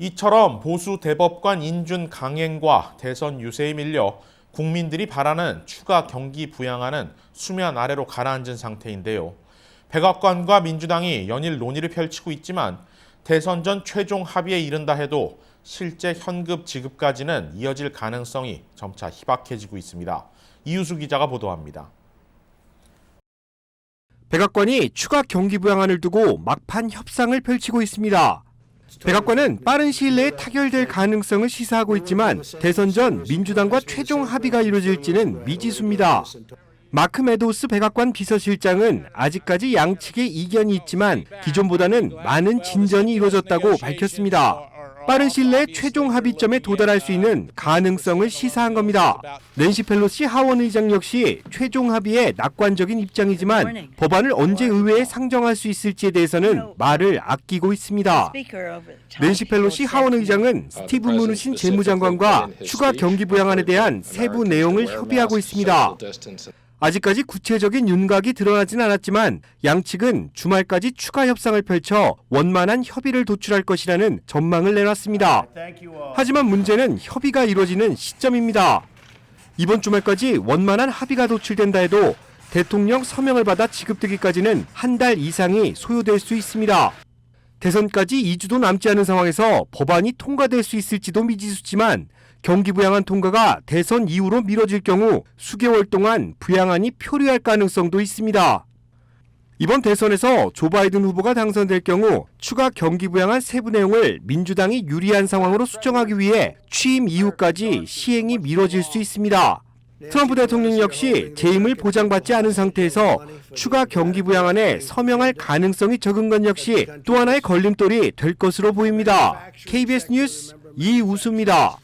이처럼 보수 대법관 인준 강행과 대선 유세에 밀려 국민들이 바라는 추가 경기 부양안은 수면 아래로 가라앉은 상태인데요. 백악관과 민주당이 연일 논의를 펼치고 있지만 대선 전 최종 합의에 이른다 해도 실제 현금 지급까지는 이어질 가능성이 점차 희박해지고 있습니다. 이유수 기자가 보도합니다. 백악관이 추가 경기 부양안을 두고 막판 협상을 펼치고 있습니다. 백악관은 빠른 시일 내에 타결될 가능성을 시사하고 있지만 대선 전 민주당과 최종 합의가 이루어질지는 미지수입니다. 마크 메도우스 백악관 비서실장은 아직까지 양측의 이견이 있지만 기존보다는 많은 진전이 이루어졌다고 밝혔습니다. 빠른 시일 내에 최종 합의점에 도달할 수 있는 가능성을 시사한 겁니다. 낸시 펠로시 하원 의장 역시 최종 합의에 낙관적인 입장이지만 법안을 언제 의회에 상정할 수 있을지에 대해서는 말을 아끼고 있습니다. 낸시 펠로시 하원 의장은 스티브 무누신 재무장관과 추가 경기 부양안에 대한 세부 내용을 협의하고 있습니다. 아직까지 구체적인 윤곽이 드러나진 않았지만 양측은 주말까지 추가 협상을 펼쳐 원만한 협의를 도출할 것이라는 전망을 내놨습니다. 하지만 문제는 협의가 이루어지는 시점입니다. 이번 주말까지 원만한 합의가 도출된다 해도 대통령 서명을 받아 지급되기까지는 한 달 이상이 소요될 수 있습니다. 대선까지 2주도 남지 않은 상황에서 법안이 통과될 수 있을지도 미지수지만 경기 부양안 통과가 대선 이후로 미뤄질 경우 수개월 동안 부양안이 표류할 가능성도 있습니다. 이번 대선에서 조 바이든 후보가 당선될 경우 추가 경기 부양안 세부 내용을 민주당이 유리한 상황으로 수정하기 위해 취임 이후까지 시행이 미뤄질 수 있습니다. 트럼프 대통령 역시 재임을 보장받지 않은 상태에서 추가 경기 부양안에 서명할 가능성이 적은 건 역시 또 하나의 걸림돌이 될 것으로 보입니다. KBS 뉴스 이우수입니다.